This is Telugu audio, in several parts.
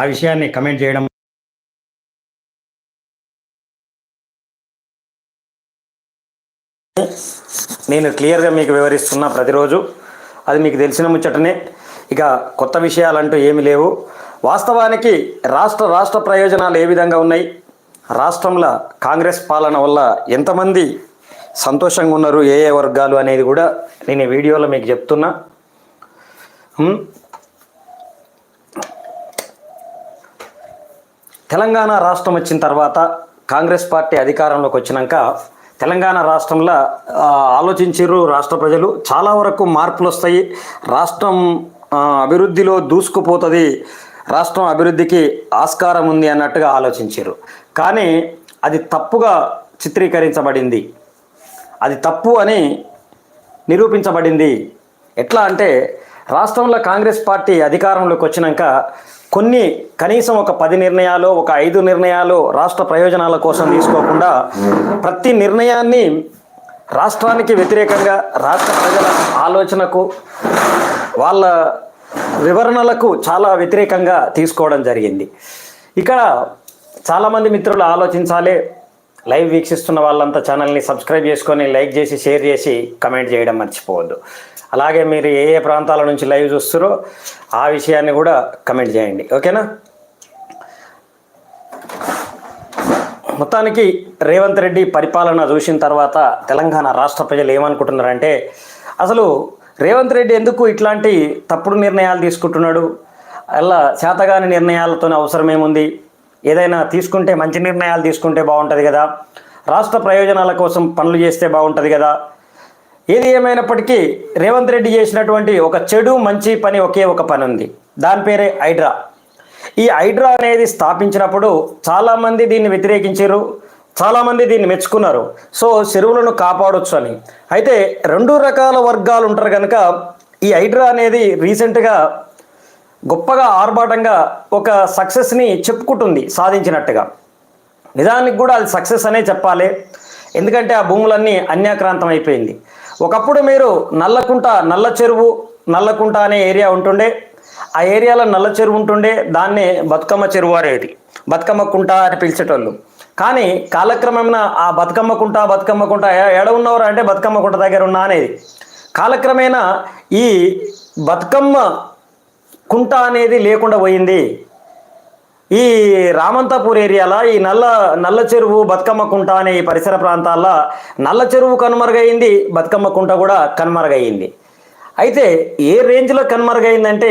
ఆ విషయాన్ని కమెంట్ చేయడం నేను క్లియర్గా మీకు వివరిస్తున్నా ప్రతిరోజు. అది మీకు తెలిసిన ముచ్చటనే. ఇక కొత్త విషయాలంటూ ఏమీ లేవు. వాస్తవానికి రాష్ట్ర రాష్ట్ర ప్రయోజనాలు ఏ విధంగా ఉన్నాయి? రాష్ట్రంలో కాంగ్రెస్ పాలన వల్ల ఎంతమంది సంతోషంగా ఉన్నారు? ఏ ఏ వర్గాలు అనేది కూడా నేను ఈ వీడియోలో మీకు చెప్తున్నా. తెలంగాణ రాష్ట్రం వచ్చిన తర్వాత కాంగ్రెస్ పార్టీ అధికారంలోకి వచ్చినాక తెలంగాణ రాష్ట్రంలో ఆలోచించారు రాష్ట్ర ప్రజలు. చాలా వరకు మార్పులు వస్తాయి. రాష్ట్రం అభివృద్ధిలో దూసుకుపోతుంది. రాష్ట్రం అభివృద్ధికి ఆస్కారం ఉంది అన్నట్టుగా ఆలోచించారు కానీ అది తప్పుగా చిత్రీకరించబడింది. అది తప్పు అని నిరూపించబడింది. ఎట్లా అంటే రాష్ట్రంలో కాంగ్రెస్ పార్టీ అధికారంలోకి వచ్చినాక కొన్ని కనీసం ఒక పది నిర్ణయాలు ఒక ఐదు నిర్ణయాలు రాష్ట్ర ప్రయోజనాల కోసం తీసుకోకుండా ప్రతి నిర్ణయాన్ని రాష్ట్రానికి వ్యతిరేకంగా రాష్ట్ర ప్రజల ఆలోచనకు వాళ్ళ వివరణలకు చాలా వ్యతిరేకంగా తీసుకోవడం జరిగింది. ఇక్కడ చాలామంది మిత్రులు ఆలోచించాలి లైవ్ వీక్షిస్తున్న వాళ్ళంతా ఛానల్ని సబ్స్క్రైబ్ చేసుకొని లైక్ చేసి షేర్ చేసి కమెంట్ చేయడం మర్చిపోవద్దు. అలాగే మీరు ఏ ఏ ప్రాంతాల నుంచి లైవ్ చూస్తారో ఆ విషయాన్ని కూడా కమెంట్ చేయండి. ఓకేనా? మొత్తానికి రేవంత్ రెడ్డి పరిపాలన చూసిన తర్వాత తెలంగాణ రాష్ట్ర ప్రజలు ఏమనుకుంటున్నారంటే అసలు రేవంత్ రెడ్డి ఎందుకు ఇట్లాంటి తప్పుడు నిర్ణయాలు తీసుకుంటున్నాడు? అలా చేతగాని నిర్ణయాలతో అవసరం ఏముంది ఏదైనా తీసుకుంటే మంచి నిర్ణయాలు తీసుకుంటే బాగుంటుంది కదా. రాష్ట్ర ప్రయోజనాల కోసం పనులు చేస్తే బాగుంటుంది కదా. ఏది ఏమైనప్పటికీ రేవంత్ రెడ్డి చేసినటువంటి ఒక చెడు మంచి పని ఒకే ఒక పని ఉంది దాని పేరే హైడ్రా. ఈ హైడ్రా అనేది స్థాపించినప్పుడు చాలామంది దీన్ని వ్యతిరేకించారు చాలామంది దీన్ని మెచ్చుకున్నారు. సో చెరువులను కాపాడొచ్చు అని. అయితే రెండు రకాల వర్గాలు ఉంటారు కనుక ఈ హైడ్రా అనేది రీసెంట్గా గొప్పగా ఆర్భాటంగా ఒక సక్సెస్ని చెప్పుకుంటుంది సాధించినట్టుగా. నిజానికి కూడా అది సక్సెస్ అనే చెప్పాలి. ఎందుకంటే ఆ భూములన్నీ అన్యాక్రాంతం అయిపోయింది. ఒకప్పుడు మీరు నల్లకుంట నల్ల చెరువు నల్లకుంట అనే ఏరియా ఉంటుండే. ఆ ఏరియాలో నల్ల చెరువు ఉంటుండే దాన్నే బతుకమ్మ చెరువు అనేది. బతుకమ్మ కుంట అని పిలిచేటోళ్ళు. కానీ కాలక్రమేణ ఆ బతుకమ్మ కుంట బతుకమ్మ కుంట ఎడ ఉన్నవారు అంటే బతుకమ్మ కుంట దగ్గర ఉన్నా అనేది. కాలక్రమేణా ఈ బతుకమ్మ కుంట అనేది లేకుండా పోయింది. ఈ రామంతాపూర్ ఏరియాలో ఈ నల్ల నల్ల చెరువు బతుకమ్మ కుంట అనే ఈ పరిసర ప్రాంతాల్లో నల్ల చెరువు కనుమరుగైంది బతుకమ్మ కుంట కూడా కనుమరుగైంది. అయితే ఏ రేంజ్లో కనుమరుగైందంటే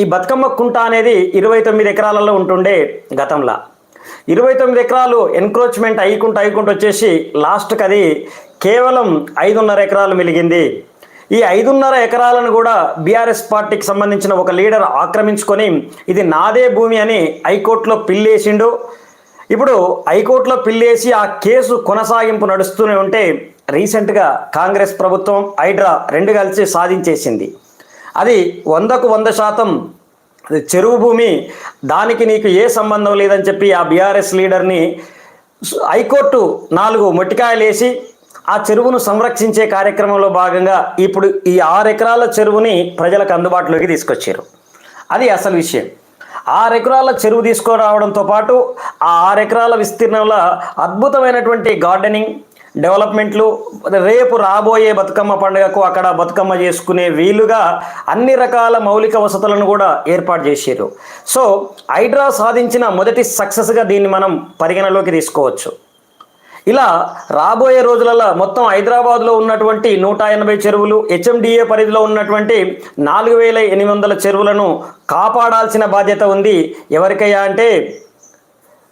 ఈ బతుకమ్మ కుంట అనేది ఇరవై తొమ్మిది ఎకరాలలో ఉంటుండే గతంలో. ఇరవై తొమ్మిది ఎకరాలు ఎన్క్రోచ్మెంట్ అయ్యకుంటూ అయ్యకుంటూ వచ్చేసి లాస్ట్కి అది కేవలం ఐదున్నర ఎకరాలు మిలిగింది ఈ ఐదున్నర ఎకరాలను కూడా బీఆర్ఎస్ పార్టీకి సంబంధించిన ఒక లీడర్ ఆక్రమించుకొని ఇది నాదే భూమి అని హైకోర్టులో పిల్లేసిండు. ఇప్పుడు హైకోర్టులో పిల్లేసి ఆ కేసు కొనసాగింపు నడుస్తూనే ఉంటే రీసెంట్గా కాంగ్రెస్ ప్రభుత్వం హైడ్రా రెండు కలిసి సాధించేసింది. అది వందకు వంద శాతం అది చెరువు భూమి దానికి నీకు ఏ సంబంధం లేదని చెప్పి ఆ బీఆర్ఎస్ లీడర్ని హైకోర్టు నాలుగు మొట్టికాయలు వేసి ఆ చెరువును సంరక్షించే కార్యక్రమంలో భాగంగా ఇప్పుడు ఈ ఆరు ఎకరాల చెరువుని ప్రజలకు అందుబాటులోకి తీసుకొచ్చారు. అది అసలు విషయం. ఆరు ఎకరాల చెరువు తీసుకురావడంతో పాటు ఆ ఆరు ఎకరాల విస్తీర్ణంలో అద్భుతమైనటువంటి గార్డెనింగ్ డెవలప్మెంట్లు రేపు రాబోయే బతుకమ్మ పండుగకు అక్కడ బతుకమ్మ చేసుకునే వీలుగా అన్ని రకాల మౌలిక వసతులను కూడా ఏర్పాటు చేశారు. సో హైడ్రా సాధించిన మొదటి సక్సెస్గా దీన్ని మనం పరిగణలోకి తీసుకోవచ్చు. ఇలా రాబోయే రోజులలో మొత్తం హైదరాబాద్లో ఉన్నటువంటి నూట ఎనభై చెరువులు హెచ్ఎండిఏ పరిధిలో ఉన్నటువంటి నాలుగు వేల ఎనిమిది వందల చెరువులను కాపాడాల్సిన బాధ్యత ఉంది. ఎవరికయ్యా అంటే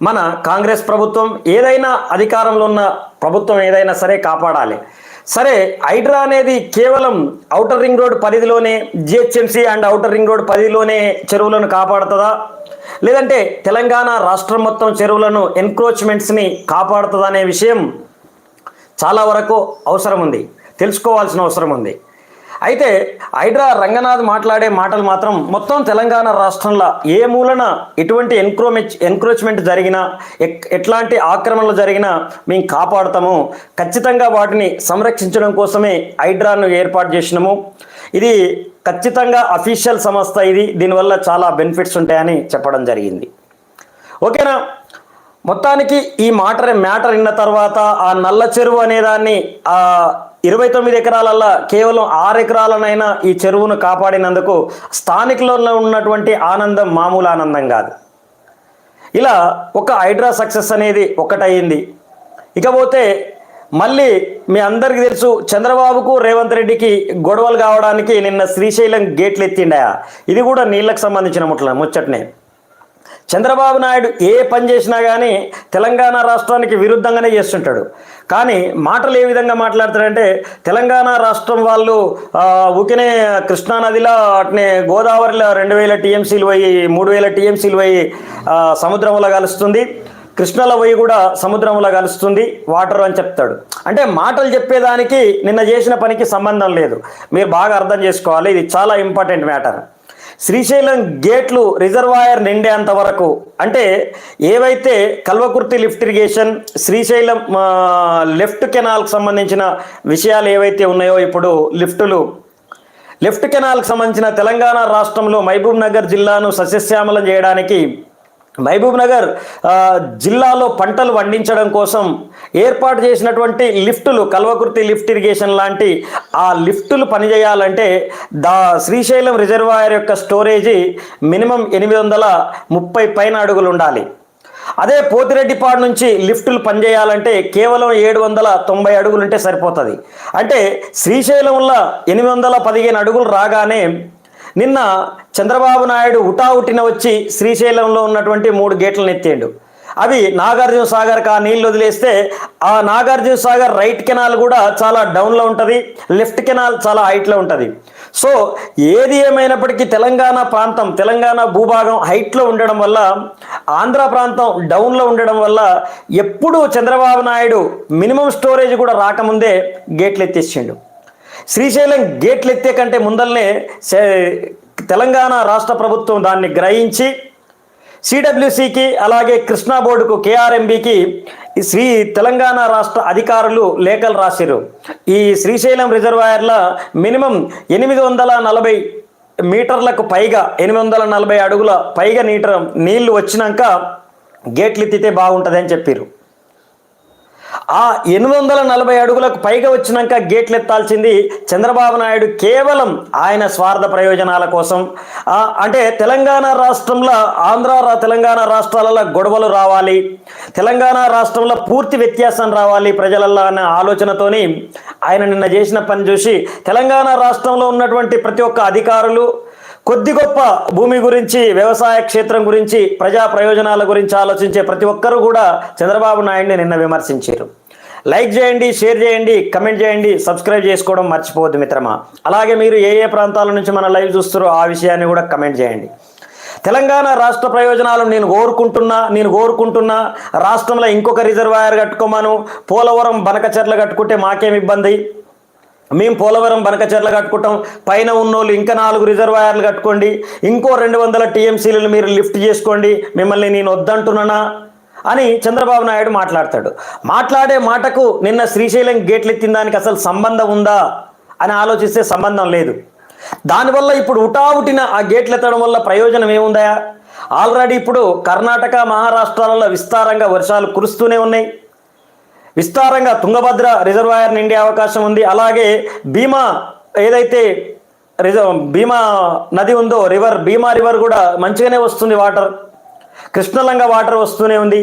మన కాంగ్రెస్ ప్రభుత్వం. ఏదైనా అధికారంలో ఉన్న ప్రభుత్వం ఏదైనా సరే కాపాడాలి. సరే హైడ్రా అనేది కేవలం ఔటర్ రింగ్ రోడ్ పరిధిలోనే GHMC and outer ring road పరిధిలోనే చెరువులను కాపాడుతుందా? లేదంటే తెలంగాణ రాష్ట్రం మొత్తం చెరువులను ఎన్క్రోచ్మెంట్స్ని కాపాడుతుందా అనే విషయం చాలా వరకు అవసరం ఉంది. తెలుసుకోవాల్సిన అవసరం ఉంది. అయితే హైడ్రా రంగనాథ్ మాట్లాడే మాటలు మాత్రం మొత్తం తెలంగాణ రాష్ట్రంలో ఏ మూలన ఎటువంటి ఎన్క్రోమెచ్ ఎన్క్రోచ్మెంట్ జరిగినా ఎట్లాంటి ఆక్రమణలు జరిగినా మేము కాపాడుతాము. ఖచ్చితంగా వాటిని సంరక్షించడం కోసమే హైడ్రాను ఏర్పాటు చేసినాము. ఇది ఖచ్చితంగా అఫీషియల్ సంస్థ ఇది. దీనివల్ల చాలా బెనిఫిట్స్ ఉంటాయని చెప్పడం జరిగింది. ఓకేనా? మొత్తానికి ఈ మాట మ్యాటర్ విన్న తర్వాత ఆ నల్ల చెరువు అనేదాన్ని ఇరవై తొమ్మిది ఎకరాలల్లో కేవలం ఆరు ఎకరాలనైనా ఈ చెరువును కాపాడినందుకు స్థానికులలో ఉన్నటువంటి ఆనందం మామూలు ఆనందం కాదు. ఇలా ఒక హైడ్రా సక్సెస్ అనేది ఒకటయింది. ఇకపోతే మళ్ళీ మీ అందరికీ తెలుసు చంద్రబాబుకు రేవంత్ రెడ్డికి గొడవలు కావడానికి నిన్న శ్రీశైలం గేట్లు ఎత్తిండా ఇది కూడా నీళ్ళకు సంబంధించిన ముట్ల ముచ్చటనే. చంద్రబాబు నాయుడు ఏ పని చేసినా కానీ తెలంగాణ రాష్ట్రానికి విరుద్ధంగానే చేస్తుంటాడు. కానీ మాటలు ఏ విధంగా మాట్లాడతాడంటే తెలంగాణ రాష్ట్రం వాళ్ళు ఆ, కృష్ణానదిలో అట్నే గోదావరిలో రెండు వేల టీఎంసీలు పోయి మూడు వేల టీఎంసీలు పోయి సముద్రంలో కలుస్తుంది. కృష్ణల పోయి కూడా సముద్రంలో కలుస్తుంది. వాటర్ అని చెప్తాడు. అంటే మాటలు చెప్పేదానికి నిన్న చేసిన పనికి సంబంధం లేదు. మీరు బాగా అర్థం చేసుకోవాలి. ఇది చాలా ఇంపార్టెంట్ మ్యాటర్. శ్రీశైలం గేట్లు రిజర్వాయర్ నిండేంత వరకు. అంటే ఏవైతే కల్వకుర్తి లిఫ్ట్ ఇరిగేషన్ శ్రీశైలం ఆ, లెఫ్ట్ కెనాల్కి సంబంధించిన విషయాలు ఏవైతే ఉన్నాయో ఇప్పుడు లిఫ్టులు. లెఫ్ట్ కెనాల్కి సంబంధించిన తెలంగాణ రాష్ట్రంలో మహబూబ్ నగర్ జిల్లాను సస్యశ్యామలం చేయడానికి మహబూబ్ నగర్ జిల్లాలో పంటలు పండించడం కోసం ఏర్పాటు చేసినటువంటి లిఫ్టులు కల్వకుర్తి లిఫ్ట్ ఇరిగేషన్ లాంటి ఆ లిఫ్టులు పనిచేయాలంటే దా శ్రీశైలం రిజర్వాయర్ యొక్క స్టోరేజీ మినిమం ఎనిమిది వందల ముప్పై పైన అడుగులు ఉండాలి. అదే పోతిరెడ్డిపాడు నుంచి లిఫ్టులు పనిచేయాలంటే కేవలం ఏడు వందల తొంభై అడుగులు ఉంటే సరిపోతుంది. అంటే శ్రీశైలంలో ఎనిమిది వందల పదిహేను అడుగులు రాగానే నిన్న చంద్రబాబు నాయుడు ఉటావుటిన వచ్చి శ్రీశైలంలో ఉన్నటువంటి మూడు గేట్లను ఎత్తేండు అవి నాగార్జున సాగర్ కా నీళ్ళు వదిలేస్తే ఆ నాగార్జున సాగర్ రైట్ కెనాల్ కూడా చాలా డౌన్లో ఉంటుంది లెఫ్ట్ కెనాల్ చాలా హైట్లో ఉంటుంది. సో ఏది ఏమైనప్పటికీ తెలంగాణ ప్రాంతం తెలంగాణ భూభాగం హైట్లో ఉండడం వల్ల ఆంధ్ర ప్రాంతం డౌన్లో ఉండడం వల్ల ఎప్పుడూ చంద్రబాబు నాయుడు మినిమం స్టోరేజ్ కూడా రాకముందే గేట్లు ఎత్తేసిండు. శ్రీశైలం గేట్లు ఎత్తే కంటే ముందల్నే తెలంగాణ రాష్ట్ర ప్రభుత్వం దాన్ని గ్రహించి సిడబ్ల్యూసికి అలాగే కృష్ణా బోర్డుకు కేఆర్ఎంబికి శ్రీ తెలంగాణ రాష్ట్ర అధికారులు లేఖలు రాశారు ఈ శ్రీశైలం రిజర్వాయర్ల మినిమం ఎనిమిది వందల నలభై మీటర్లకు పైగా ఎనిమిది వందల నలభై అడుగుల పైగా నీటర్ నీళ్ళు వచ్చినాక గేట్లు ఎత్తితే బాగుంటుంది అని చెప్పారు ఆ ఎనిమిది వందల నలభై అడుగులకు పైగా వచ్చినాక గేట్లు ఎత్తాల్సింది చంద్రబాబు నాయుడు కేవలం ఆయన స్వార్థ ప్రయోజనాల కోసం. అంటే తెలంగాణ రాష్ట్రంలో ఆంధ్ర తెలంగాణ రాష్ట్రాలలో గొడవలు రావాలి. తెలంగాణ రాష్ట్రంలో పూర్తి వ్యత్యాసం రావాలి ప్రజలలో అనే ఆలోచనతోని ఆయన నిన్న చేసిన పని చూసి తెలంగాణ రాష్ట్రంలో ఉన్నటువంటి ప్రతి ఒక్క అధికారులు కొద్ది గొప్ప భూమి గురించి వ్యవసాయ క్షేత్రం గురించి ప్రజా ప్రయోజనాల గురించి ఆలోచించే ప్రతి ఒక్కరూ కూడా చంద్రబాబు నాయుడిని నిన్న విమర్శించారు. లైక్ చేయండి షేర్ చేయండి కమెంట్ చేయండి సబ్స్క్రైబ్ చేసుకోవడం మర్చిపోవద్దు మిత్రమా. అలాగే మీరు ఏ ఏ ప్రాంతాల నుంచి మన లైవ్ చూస్తారో ఆ విషయాన్ని కూడా కమెంట్ చేయండి. తెలంగాణ రాష్ట్ర ప్రయోజనాలు నేను కోరుకుంటున్నా నేను కోరుకుంటున్నా రాష్ట్రంలో ఇంకొక రిజర్వాయర్ కట్టుకోమను పోలవరం బనకచెర్ల కట్టుకుంటే మాకేం ఇబ్బంది? మేము పోలవరం బనకచెర్ల కట్టుకుంటాం. పైన ఉన్నోళ్ళు ఇంకా నాలుగు రిజర్వాయర్లు కట్టుకోండి. ఇంకో రెండు వందల టీఎంసీలు మీరు లిఫ్ట్ చేసుకోండి. మిమ్మల్ని నేను వద్దంటున్నానా? అని చంద్రబాబు నాయుడు మాట్లాడతాడు. మాట్లాడే మాటకు నిన్న శ్రీశైలం గేట్లు ఎత్తిన దానికి అసలు సంబంధం ఉందా? అని ఆలోచిస్తే సంబంధం లేదు. దానివల్ల ఇప్పుడు ఉటావుటిన ఆ గేట్లు ఎత్తడం వల్ల ప్రయోజనం ఏముందా ఆల్రెడీ ఇప్పుడు కర్ణాటక మహారాష్ట్రాలలో విస్తారంగా వర్షాలు కురుస్తూనే ఉన్నాయి. విస్తారంగా తుంగభద్ర రిజర్వాయర్ నిండే అవకాశం ఉంది. అలాగే భీమా ఏదైతే రిజర్వ్ భీమా నది ఉందో రివర్ భీమా రివర్ కూడా మంచిగానే వస్తుంది వాటర్. కృష్ణలంగా వాటర్ వస్తూనే ఉంది.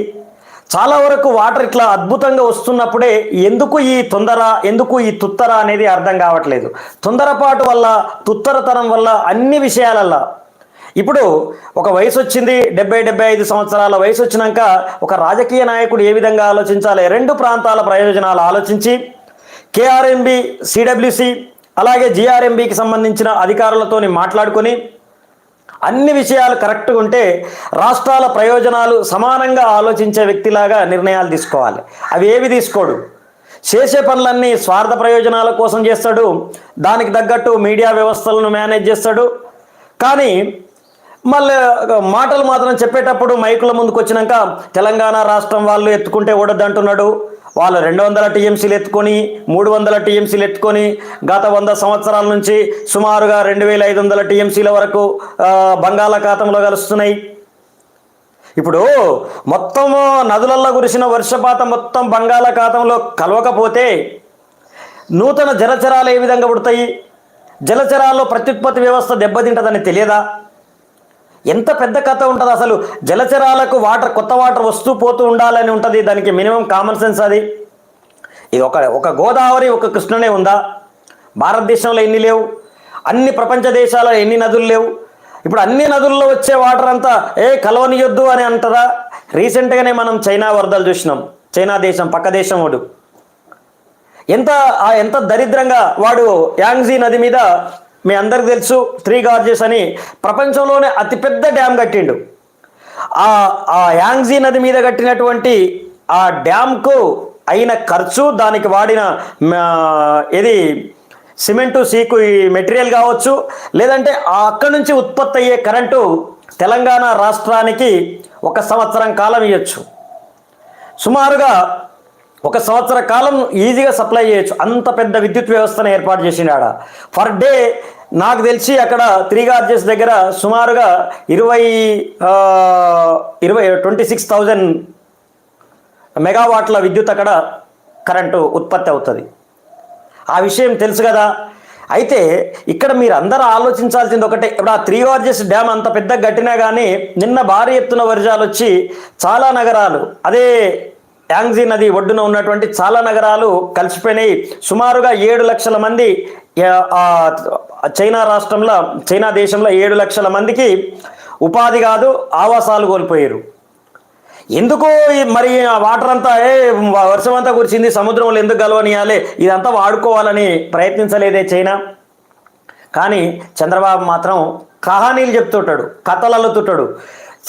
చాలా వరకు వాటర్ ఇట్లా అద్భుతంగా వస్తున్నప్పుడే ఎందుకు ఈ తొందర ఎందుకు ఈ తుత్తర అనేది అర్థం కావట్లేదు. తొందరపాటు వల్ల తుత్తరతనం వల్ల అన్ని విషయాలల్లో ఇప్పుడు ఒక వయసు వచ్చింది డెబ్బై డెబ్బై ఐదు సంవత్సరాల వయసు వచ్చినాక ఒక రాజకీయ నాయకుడు ఏ విధంగా ఆలోచించాలి? రెండు ప్రాంతాల ప్రయోజనాలు ఆలోచించి కేఆర్ఎంబి సిడబ్ల్యూసి అలాగే జిఆర్ఎంబికి సంబంధించిన అధికారులతోని మాట్లాడుకొని అన్ని విషయాలు కరెక్ట్గా ఉంటే రాష్ట్రాల ప్రయోజనాలు సమానంగా ఆలోచించే వ్యక్తిలాగా నిర్ణయాలు తీసుకోవాలి. అవి ఏవి తీసుకోడు? చేసే పనులన్నీ స్వార్థ ప్రయోజనాల కోసం చేస్తాడు. దానికి తగ్గట్టు మీడియా వ్యవస్థలను మేనేజ్ చేస్తాడు. కానీ మళ్ళీ మాటలు మాత్రం చెప్పేటప్పుడు మైకుల ముందుకు వచ్చినాక తెలంగాణ రాష్ట్రం వాళ్ళు ఎత్తుకుంటే ఓడద్దంటున్నాడు. వాళ్ళు రెండు వందల టీఎంసీలు ఎత్తుకొని మూడు వందల టీఎంసీలు ఎత్తుకొని గత వంద సంవత్సరాల నుంచి సుమారుగా రెండు వేల ఐదు వందల టీఎంసీల వరకు బంగాళాఖాతంలో కలుస్తున్నాయి. ఇప్పుడు మొత్తం నదులల్లో కురిసిన వర్షపాతం మొత్తం బంగాళాఖాతంలో కలవకపోతే నూతన జలచరాలు ఏ విధంగా పుడతాయి? జలచరాల్లో ప్రత్యుత్పత్తి వ్యవస్థ దెబ్బతింటదని తెలియదా? ఎంత పెద్ద కథ ఉంటుంది అసలు? జలచరాలకు వాటర్ కొత్త వాటర్ వస్తూ పోతూ ఉండాలని ఉంటుంది. దానికి మినిమం కామన్ సెన్స్ అది. ఇది ఒక ఒక గోదావరి ఒక కృష్ణనే ఉందా? భారతదేశంలో ఎన్ని లేవు? అన్ని ప్రపంచ దేశాల్లో ఎన్ని నదులు లేవు? ఇప్పుడు అన్ని నదుల్లో వచ్చే వాటర్ అంతా ఏ కలవనియొద్దు అని అంటారా? రీసెంట్గానే మనం చైనా వరదలు చూసినాం. చైనా దేశం పక్క దేశం వాడు ఎంత ఎంత దరిద్రంగా వాడు యాంగ్జీ నది మీద మీ అందరికి తెలుసు త్రీ గార్జెస్ అని. ప్రపంచంలోనే అతిపెద్ద డ్యామ్ కట్టిండు. ఆ ఆ యాంగ్జీ నది మీద కట్టినటువంటి ఆ డ్యామ్కు అయిన ఖర్చు దానికి వాడిన ఇది సిమెంటు సీకు ఈ మెటీరియల్ కావచ్చు లేదంటే అక్కడి నుంచి ఉత్పత్తి అయ్యే కరెంటు తెలంగాణ రాష్ట్రానికి ఒక సంవత్సరం కాలం ఇవ్వచ్చు సుమారుగా ఒక సంవత్సర కాలం ఈజీగా సప్లై చేయొచ్చు. అంత పెద్ద విద్యుత్ వ్యవస్థను ఏర్పాటు చేసిండు ఆడ. పర్ డే నాకు తెలిసి అక్కడ త్రీ గార్జెస్ దగ్గర సుమారుగా ఇరవై ఇరవై ట్వంటీ సిక్స్ థౌజండ్ మెగావాట్ల విద్యుత్ అక్కడ కరెంటు ఉత్పత్తి అవుతుంది. ఆ విషయం తెలుసు కదా. అయితే ఇక్కడ మీరు అందరూ ఆలోచించాల్సింది ఒకటే. ఇప్పుడు ఆ త్రీ గార్జెస్ డ్యామ్ అంత పెద్ద గట్టినా కానీ నిన్న భారీ ఎత్తున వర్షాలు వచ్చి చాలా నగరాలు అదే యాంగ్జీ నది ఒడ్డున ఉన్నటువంటి చాలా నగరాలు కలిసిపోయినాయి. సుమారుగా ఏడు లక్షల మంది చైనా రాష్ట్రంలో చైనా దేశంలో ఏడు లక్షల మందికి ఉపాధి కాదు ఆవాసాలు కోల్పోయారు. ఎందుకు మరి ఆ వాటర్ అంతా ఏ వర్షం అంతా కురిసింది సముద్రంలో ఎందుకు గలవనియాలి ఇదంతా వాడుకోవాలని ప్రయత్నించలేదే చైనా. కానీ చంద్రబాబు మాత్రం కహానీలు చెప్తుంటాడు కథలు అల్లుతుంటాడు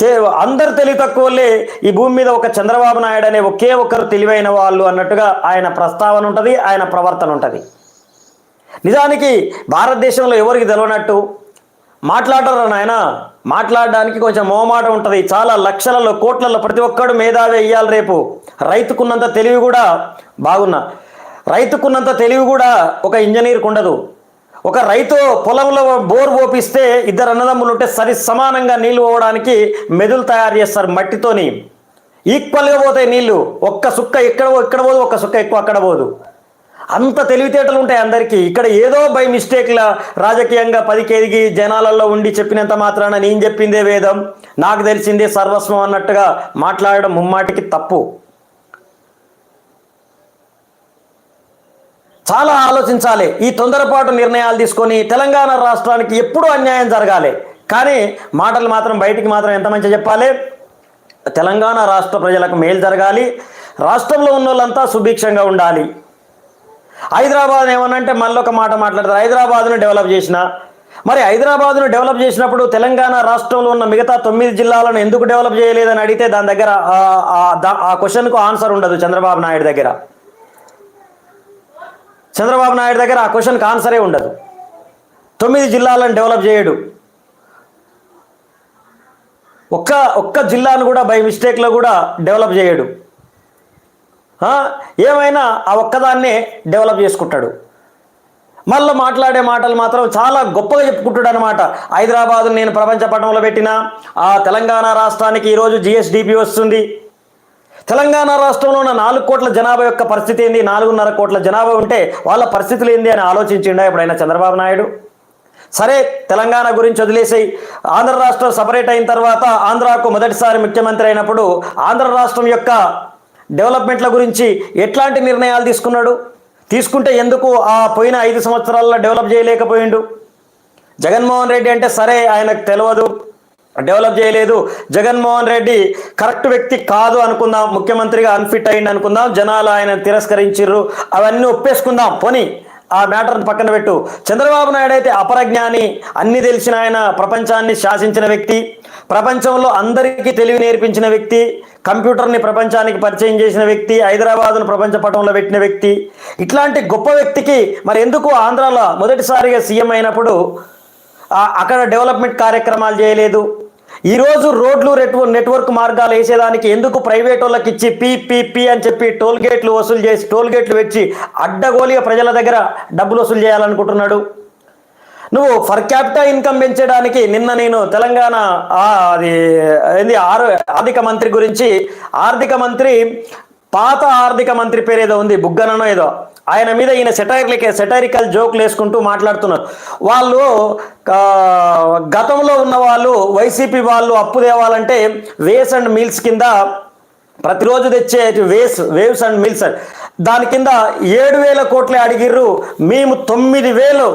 చే అందరు తెలివి తక్కువలే ఈ భూమి మీద ఒక చంద్రబాబు నాయుడు అనే ఒకే ఒక్కరు తెలివైన వాళ్ళు అన్నట్టుగా ఆయన ప్రస్తావన ఉంటుంది ఆయన ప్రవర్తన ఉంటుంది. నిజానికి భారతదేశంలో ఎవరికి తెలవనట్టు? మాట్లాడరు నాయన? మాట్లాడడానికి కొంచెం మోమాట ఉంటుంది. చాలా లక్షలలో కోట్లలో ప్రతి ఒక్కడు మేధావి ఇయ్యాలి రేపు. రైతుకున్నంత తెలివి కూడా బాగున్నా రైతుకున్నంత తెలివి కూడా ఒక ఇంజనీర్కు ఉండదు. ఒక రైతు పొలంలో బోర్ పోపిస్తే ఇద్దరు అన్నదమ్ములు ఉంటే సరి సమానంగా నీళ్ళు పోవడానికి మెదులు తయారు చేస్తారు మట్టితోని. ఈక్వల్గా పోతాయి నీళ్ళు. ఒక్క సుక్క ఎక్కడ పో- ఇక్కడ పోదు ఒక్క సుక్క ఎక్కువ అక్కడ పోదు. అంత తెలివితేటలు ఉంటాయి అందరికీ. ఇక్కడ ఏదో బై మిస్టేక్ల రాజకీయంగా పదికి ఎదిగి జనాలలో ఉండి చెప్పినంత మాత్రాన నేను చెప్పిందే వేదం. నాకు తెలిసిందే సర్వస్వం అన్నట్టుగా మాట్లాడడం ముమ్మాటికి తప్పు. చాలా ఆలోచించాలి. ఈ తొందరపాటు నిర్ణయాలు తీసుకొని తెలంగాణ రాష్ట్రానికి ఎప్పుడూ అన్యాయం జరగాలి. కానీ మాటలు మాత్రం బయటికి మాత్రం ఎంత మంచిగా చెప్పాలి? తెలంగాణ రాష్ట్ర ప్రజలకు మేలు జరగాలి. రాష్ట్రంలో ఉన్న వాళ్ళంతా సుభిక్షంగా ఉండాలి. హైదరాబాద్ ఏమనంటే మళ్ళీ ఒక మాట మాట్లాడతారు. హైదరాబాద్ను డెవలప్ చేసిన. మరి హైదరాబాద్ను డెవలప్ చేసినప్పుడు తెలంగాణ రాష్ట్రంలో ఉన్న మిగతా తొమ్మిది జిల్లాలను ఎందుకు డెవలప్ చేయలేదని అడిగితే దాని దగ్గర ఆ- ఆ క్వశ్చన్కు ఆన్సర్ ఉండదు చంద్రబాబు నాయుడు దగ్గర. చంద్రబాబు నాయుడు దగ్గర ఆ క్వశ్చన్కి ఆన్సరే ఉండదు. తొమ్మిది జిల్లాలను డెవలప్ చేయడు. ఒక్క ఒక్క జిల్లాను కూడా బై మిస్టేక్లో కూడా డెవలప్ చేయడు. ఏమైనా ఆ ఒక్కదాన్నే డెవలప్ చేసుకుంటాడు. మళ్ళీ మాట్లాడే మాటలు మాత్రం చాలా గొప్పగా చెప్పుకుంటాడు అనమాట హైదరాబాద్ నేను ప్రపంచ పట్టణంలో పెట్టిన ఆ తెలంగాణ రాష్ట్రానికి ఈరోజు జిఎస్డిపి వస్తుంది. తెలంగాణ రాష్ట్రంలో ఉన్న నాలుగు కోట్ల జనాభా యొక్క పరిస్థితి ఏంది? నాలుగున్నర కోట్ల జనాభా ఉంటే వాళ్ళ పరిస్థితులు ఏంది అని ఆలోచించిండా ఎప్పుడైనా చంద్రబాబు నాయుడు? సరే తెలంగాణ గురించి వదిలేసి ఆంధ్ర రాష్ట్రం సపరేట్ అయిన తర్వాత ఆంధ్రాకు మొదటిసారి ముఖ్యమంత్రి అయినప్పుడు ఆంధ్ర రాష్ట్రం యొక్క డెవలప్మెంట్ల గురించి ఎట్లాంటి నిర్ణయాలు తీసుకున్నాడు? తీసుకుంటే ఎందుకు ఆ పోయిన ఐదు సంవత్సరాల్లో డెవలప్ చేయలేకపోయిండు? జగన్మోహన్ రెడ్డి అంటే సరే ఆయనకు తెలియదు డెవలప్ చేయలేదు. జగన్మోహన్ రెడ్డి కరెక్ట్ వ్యక్తి కాదు అనుకుందాం ముఖ్యమంత్రిగా అన్ఫిట్ అయింది అనుకుందాం జనాలు ఆయన తిరస్కరించిర్రు అవన్నీ ఒప్పేసుకుందాం పోనీ ఆ మ్యాటర్ని పక్కన పెట్టు. చంద్రబాబు నాయుడు అయితే అపరజ్ఞాని అన్ని తెలిసిన ఆయన ప్రపంచాన్ని శాసించిన వ్యక్తి ప్రపంచంలో అందరికీ తెలివి నేర్పించిన వ్యక్తి కంప్యూటర్ని ప్రపంచానికి పరిచయం చేసిన వ్యక్తి హైదరాబాద్ను ప్రపంచ పటంలో పెట్టిన వ్యక్తి. ఇట్లాంటి గొప్ప వ్యక్తికి మరి ఎందుకు ఆంధ్రాలో మొదటిసారిగా సీఎం అయినప్పుడు అక్కడ డెవలప్మెంట్ కార్యక్రమాలు చేయలేదు? ఈరోజు రోడ్లు నెట్వర్క్ నెట్వర్క్ మార్గాలు వేసేదానికి ఎందుకు ప్రైవేట్ వాళ్ళకి ఇచ్చి పిపిపి అని చెప్పి టోల్ గేట్లు వసూలు చేసి టోల్ గేట్లు వచ్చి అడ్డగోలిగా ప్రజల దగ్గర డబ్బులు వసూలు చేయాలనుకుంటున్నాడు? నువ్వు ఫర్ క్యాపిటల్ ఇన్కమ్ పెంచడానికి నిన్న నేను తెలంగాణ అది ఏంది ఆర్థిక మంత్రి గురించి ఆర్థిక మంత్రి పాత ఆర్థిక మంత్రి పేరు ఏదో ఉంది బుగ్గననో ఏదో. ఆయన మీద ఈయన సెటైర్లకే సెటైరికల్ జోక్లు వేసుకుంటూ మాట్లాడుతున్నారు. వాళ్ళు గతంలో ఉన్న వాళ్ళు వైసీపీ వాళ్ళు అప్పు తేవాలంటే వేస్ అండ్ మీల్స్ కింద ప్రతిరోజు తెచ్చే వేస్ వేవ్స్ అండ్ మిల్స్ దాని కింద ఏడు వేల కోట్లే అడిగిర్రు మేము తొమ్మిది వేలు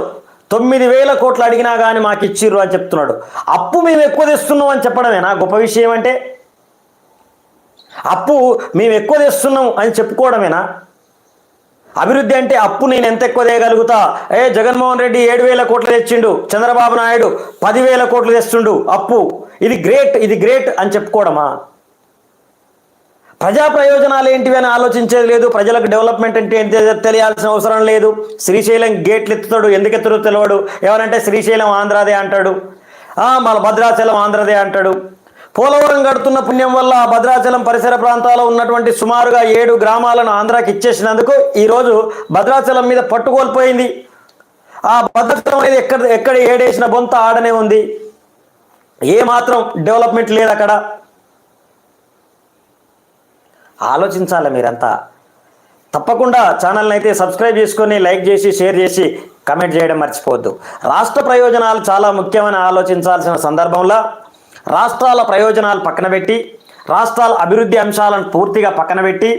తొమ్మిది వేల కోట్లు అడిగినా కానీ మాకు ఇచ్చిర్రు అని చెప్తున్నాడు. అప్పు మేము ఎక్కువ తెస్తున్నాం అని చెప్పడమేనా గొప్ప విషయం అంటే. అప్పు మేము ఎక్కువ తెస్తున్నాం అని చెప్పుకోవడమేనా? అభివృద్ధి అంటే అప్పు నేను ఎంత ఎక్కువ తేయగలుగుతా ఏ జగన్మోహన్ రెడ్డి ఏడు వేల కోట్లు తెచ్చిండు చంద్రబాబు నాయుడు పదివేల కోట్లు తెస్తుండు అప్పు. ఇది గ్రేట్ ఇది గ్రేట్ అని చెప్పుకోవడమా? ప్రజా ప్రయోజనాలు ఏంటివి అని ఆలోచించేది లేదు. ప్రజలకు డెవలప్మెంట్ అంటే ఏంటి తెలియాల్సిన అవసరం లేదు. శ్రీశైలం గేట్లు ఎత్తుతాడు ఎందుకు ఎత్తుడో తెలియడు ఎవరంటే శ్రీశైలం ఆంధ్రాదే అంటాడు. ఆ, మన భద్రాచలం ఆంధ్రదే అంటాడు. పోలవరం కడుతున్న పుణ్యం వల్ల భద్రాచలం పరిసర ప్రాంతాల్లో ఉన్నటువంటి సుమారుగా ఏడు గ్రామాలను ఆంధ్రాకి ఇచ్చేసినందుకు ఈరోజు భద్రాచలం మీద పట్టుకోల్పోయింది. ఆ భద్రాచలం అనేది ఎక్కడ ఎక్కడ ఏడేసిన బొంత ఆడనే ఉంది. ఏ మాత్రం డెవలప్మెంట్ లేదు అక్కడ. ఆలోచించాలి మీరంతా. తప్పకుండా ఛానల్ని అయితే సబ్స్క్రైబ్ చేసుకొని లైక్ చేసి షేర్ చేసి కమెంట్ చేయడం మర్చిపోవద్దు. రాష్ట్ర ప్రయోజనాలు చాలా ముఖ్యమని ఆలోచించాల్సిన సందర్భంలో రాష్ట్రాల ప్రయోజనాలు పక్కన పెట్టి రాష్ట్రాల అభివృద్ధి అంశాలను పూర్తిగా పక్కన పెట్టి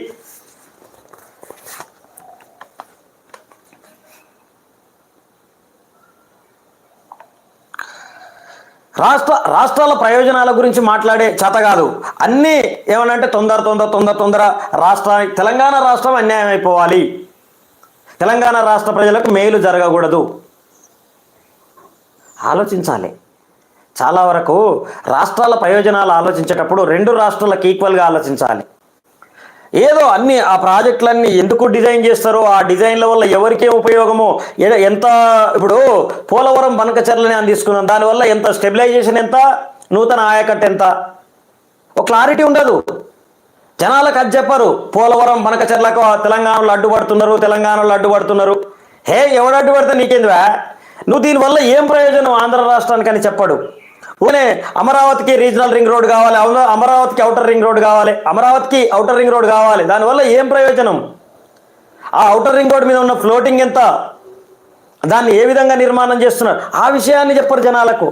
రాష్ట్ర రాష్ట్రాల ప్రయోజనాల గురించి మాట్లాడే చేత కాదు. అన్నీ ఏమనంటే తొందర తొందర తొందర తొందర రాష్ట్రానికి తెలంగాణ రాష్ట్రం అన్యాయం అయిపోవాలి. తెలంగాణ రాష్ట్ర ప్రజలకు మేలు జరగకూడదు. ఆలోచించాలి. చాలా వరకు రాష్ట్రాల ప్రయోజనాలు ఆలోచించేటప్పుడు రెండు రాష్ట్రాలకు ఈక్వల్గా ఆలోచించాలి. ఏదో అన్ని ఆ ప్రాజెక్టులన్నీ ఎందుకు డిజైన్ చేస్తారో ఆ డిజైన్ల వల్ల ఎవరికేం ఉపయోగమో ఎంత ఇప్పుడు పోలవరం బనకచర్లని అని తీసుకున్నాం దానివల్ల ఎంత స్టెబిలైజేషన్ ఎంత నూతన ఆయకట్టు ఎంత? ఒక క్లారిటీ ఉండదు. జనాలకు అది చెప్పరు పోలవరం బనకచర్లకు తెలంగాణలో అడ్డుపడుతున్నారు తెలంగాణలో అడ్డుపడుతున్నారు హే ఎవడు అడ్డుపడితే నీకేందివా? నువ్వు దీనివల్ల ఏం ప్రయోజనం ఆంధ్ర రాష్ట్రానికి అని చెప్పడు. ఊనే అమరావతికి రీజనల్ రింగ్ రోడ్ కావాలి అవును అమరావతికి అవుటర్ రింగ్ రోడ్ కావాలి అమరావతికి అవుటర్ రింగ్ రోడ్ కావాలి దానివల్ల ఏం ప్రయోజనం? ఆ అవుటర్ రింగ్ రోడ్ మీద ఉన్న ఫ్లోటింగ్ ఎంత? దాన్ని ఏ విధంగా నిర్మాణం చేస్తున్నారు? ఆ విషయాన్ని చెప్పరు జనాలకు.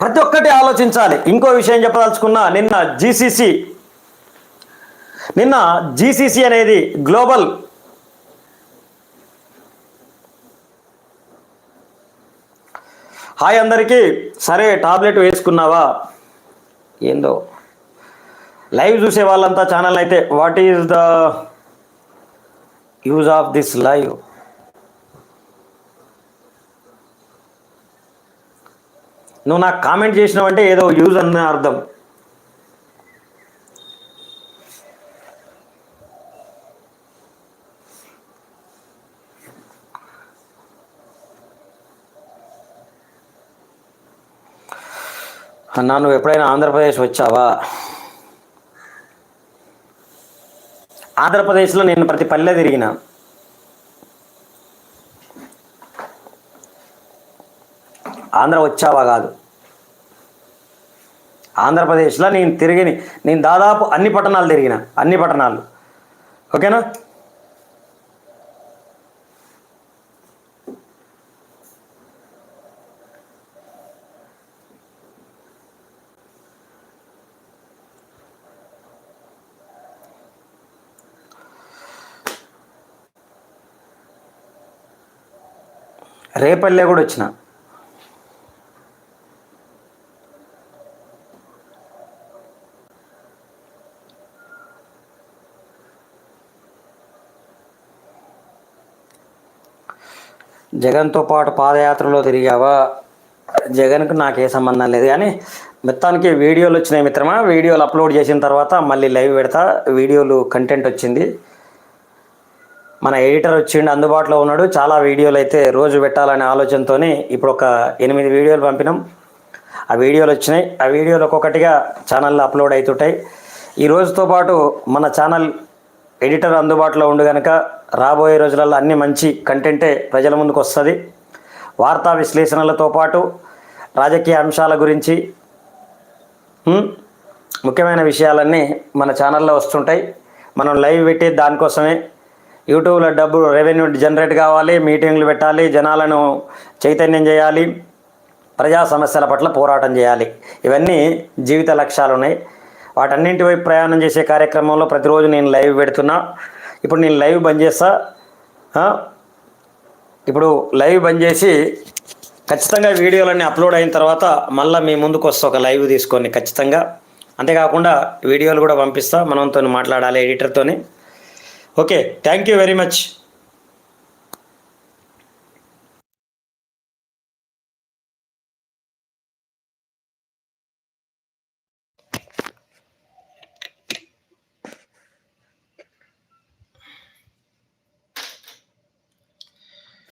ప్రతి ఒక్కటి ఆలోచించాలి. ఇంకో విషయం చెప్పదలుచుకున్నా నిన్న జీసీసీ నిన్న జీసీసీ అనేది గ్లోబల్ హాయ్ అందరికీ. సరే టాబ్లెట్ వేసుకున్నావా? ఏందో. లైవ్ చూసే వాళ్ళంతా ఛానల్ అయితే what is the use of this live నువ్వు నాకు కామెంట్ చేసినావంటే ఏదో యూజ్ అన్న అర్థం. అన్నా నువ్వు ఎప్పుడైనా ఆంధ్రప్రదేశ్ వచ్చావా? ఆంధ్రప్రదేశ్లో నేను ప్రతి పల్లె తిరిగిన. ఆంధ్ర వచ్చావా కాదు. ఆంధ్రప్రదేశ్లో నేను తిరిగి నేను దాదాపు అన్ని పట్టణాలు తిరిగిన అన్ని పట్టణాలు. ఓకేనా? రేపల్లె కూడా వచ్చిన. జగన్తో పాటు పాదయాత్రలో తిరిగావా? జగన్కు నాకే సంబంధం లేదు. కానీ మొత్తానికి వీడియోలు వచ్చినాయి మిత్రమా? వీడియోలు అప్లోడ్ చేసిన తర్వాత మళ్ళీ లైవ్ పెడతా. వీడియోలు కంటెంట్ వచ్చింది. మన ఎడిటర్ వచ్చిండు అందుబాటులో ఉన్నాడు. చాలా వీడియోలు అయితే రోజు పెట్టాలనే ఆలోచనతోనే ఇప్పుడు ఒక ఎనిమిది వీడియోలు పంపినాం. ఆ వీడియోలు వచ్చినాయి. ఆ వీడియోలు ఒక్కొక్కటిగా ఛానల్లో అప్లోడ్ అవుతుంటాయి ఈ రోజుతో పాటు మన ఛానల్ ఎడిటర్ అందుబాటులో ఉండు కనుక రాబోయే రోజులలో అన్ని మంచి కంటెంటే ప్రజల ముందుకు వస్తుంది. వార్తా విశ్లేషణలతో పాటు రాజకీయ అంశాల గురించి ముఖ్యమైన విషయాలన్నీ మన ఛానల్లో వస్తుంటాయి. మనం లైవ్ పెట్టి దానికోసమే యూట్యూబ్లో డబ్బు రెవెన్యూ జనరేట్ కావాలి మీటింగ్లు పెట్టాలి జనాలను చైతన్యం చేయాలి ప్రజా సమస్యల పట్ల పోరాటం చేయాలి. ఇవన్నీ జీవిత లక్ష్యాలు ఉన్నాయి వాటన్నింటి వైపు ప్రయాణం చేసే కార్యక్రమంలో ప్రతిరోజు నేను లైవ్ పెడుతున్నా. ఇప్పుడు నేను లైవ్ బంద్ చేస్తా. ఇప్పుడు లైవ్ బంద్ చేసి ఖచ్చితంగా వీడియోలన్నీ అప్లోడ్ అయిన తర్వాత మళ్ళీ మీ ముందుకు వస్తే ఒక లైవ్ తీసుకొని ఖచ్చితంగా. అంతేకాకుండా వీడియోలు కూడా పంపిస్తా. మనంతో మాట్లాడాలి ఎడిటర్తోని. Okay thank you very much